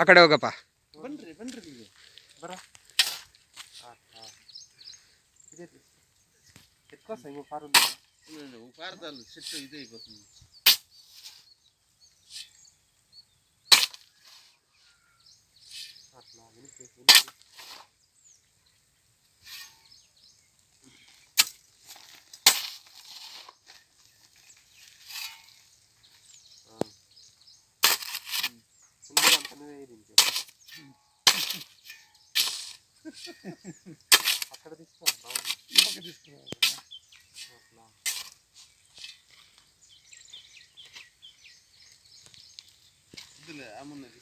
ಆ ಕಡೆ ಹೋಗಪ್ಪ ಬನ್ರಿ ಬನ್ರಿ ಬರ ಉಪಾರದಲ್ಲಿ ಸಿಟ್ಟು ಇದೆ అక్కడ తీసుకురా బాగుంది తీసుకురా ఇదిలే అమ్మున్నది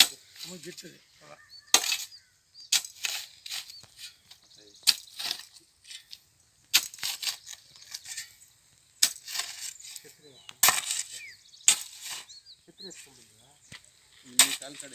కాలు కడ